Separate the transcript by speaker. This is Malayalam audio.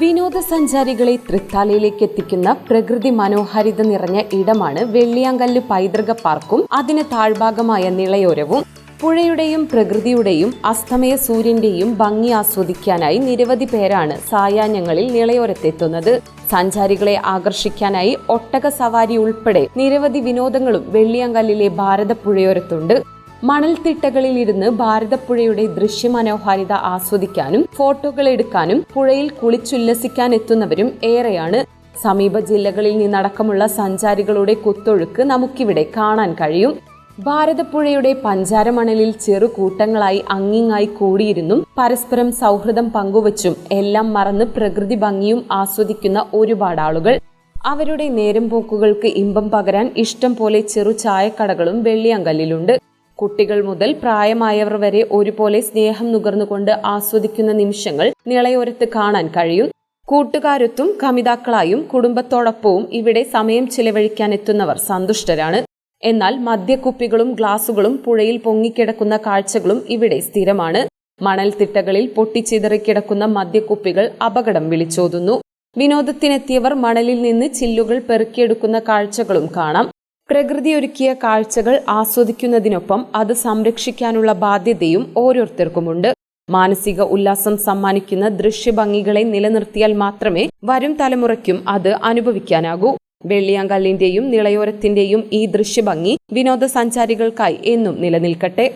Speaker 1: വിനോദസഞ്ചാരികളെ തൃത്താലയിലേക്ക് എത്തിക്കുന്ന പ്രകൃതി മനോഹാരിത നിറഞ്ഞ ഇടമാണ് വെള്ളിയാങ്കല്ല് പൈതൃക പാർക്കും. അതിന് താഴ്ഭാഗമായ നിളയോരവും പുഴയുടെയും പ്രകൃതിയുടെയും അസ്തമയ സൂര്യന്റെയും ഭംഗി ആസ്വദിക്കാനായി നിരവധി പേരാണ് സായാഹ്നങ്ങളിൽ നിളയോരത്തെത്തുന്നത്. സഞ്ചാരികളെ ആകർഷിക്കാനായി ഒട്ടക സവാരി ഉൾപ്പെടെ നിരവധി വിനോദങ്ങളും വെള്ളിയാങ്കല്ലിലെ ഭാരതപ്പുഴയോരത്തുണ്ട്. മണൽത്തിട്ടകളിൽ ഇരുന്ന് ഭാരതപ്പുഴയുടെ ദൃശ്യമനോഹാരിത ആസ്വദിക്കാനും ഫോട്ടോകൾ എടുക്കാനും പുഴയിൽ കുളിച്ചുല്ലസിക്കാൻ എത്തുന്നവരും ഏറെയാണ്. സമീപ ജില്ലകളിൽ നിന്നടക്കമുള്ള സഞ്ചാരികളുടെ കുത്തൊഴുക്ക് നമുക്കിവിടെ കാണാൻ കഴിയും. ഭാരതപ്പുഴയുടെ പഞ്ചാരമണലിൽ ചെറുകൂട്ടങ്ങളായി അങ്ങിങ്ങായി കൂടിയിരുന്നും പരസ്പരം സൗഹൃദം പങ്കുവച്ചും എല്ലാം മറന്ന് പ്രകൃതി ഭംഗിയും ആസ്വദിക്കുന്ന ഒരുപാട് ആളുകൾ. അവരുടെ നേരം പോക്കുകൾക്ക് ഇമ്പം പകരാൻ ഇഷ്ടം പോലെ ചെറു ചായക്കടകളും വെള്ളിയങ്കല്ലിലുണ്ട് കുട്ടികൾ മുതൽ പ്രായമായവർ വരെ ഒരുപോലെ സ്നേഹം നുകർന്നുകൊണ്ട് ആസ്വദിക്കുന്ന നിമിഷങ്ങൾ നിളയോരത്ത് കാണാൻ കഴിയും. കൂട്ടുകാരൊത്തും കമിതാക്കളായും കുടുംബത്തോടൊപ്പവും ഇവിടെ സമയം ചിലവഴിക്കാൻ എത്തുന്നവർ സന്തുഷ്ടരാണ്. എന്നാൽ മദ്യക്കുപ്പികളും ഗ്ലാസുകളും പുഴയിൽ പൊങ്ങിക്കിടക്കുന്ന കാഴ്ചകളും ഇവിടെ സ്ഥിരമാണ്. മണൽത്തിട്ടകളിൽ പൊട്ടിച്ചിതറിക്കിടക്കുന്ന മദ്യക്കുപ്പികൾ അപകടം വിളിച്ചോതുന്നു. വിനോദത്തിനെത്തിയവർ മണലിൽ നിന്ന് ചില്ലുകൾ പെറുക്കിയെടുക്കുന്ന കാഴ്ചകളും കാണാം. പ്രകൃതി ഒരുക്കിയ കാഴ്ചകൾ ആസ്വദിക്കുന്നതിനൊപ്പം അത് സംരക്ഷിക്കാനുള്ള ബാധ്യതയും ഓരോരുത്തർക്കുമുണ്ട്. മാനസിക ഉല്ലാസം സമ്മാനിക്കുന്ന ദൃശ്യഭംഗികളെ നിലനിർത്തിയാൽ മാത്രമേ വരും തലമുറയ്ക്കും അത് അനുഭവിക്കാനാകൂ. വെള്ളിയാങ്കല്ലിന്റെയും നിളയോരത്തിന്റെയും ഈ ദൃശ്യഭംഗി വിനോദസഞ്ചാരികൾക്കായി എന്നും നിലനിൽക്കട്ടെ.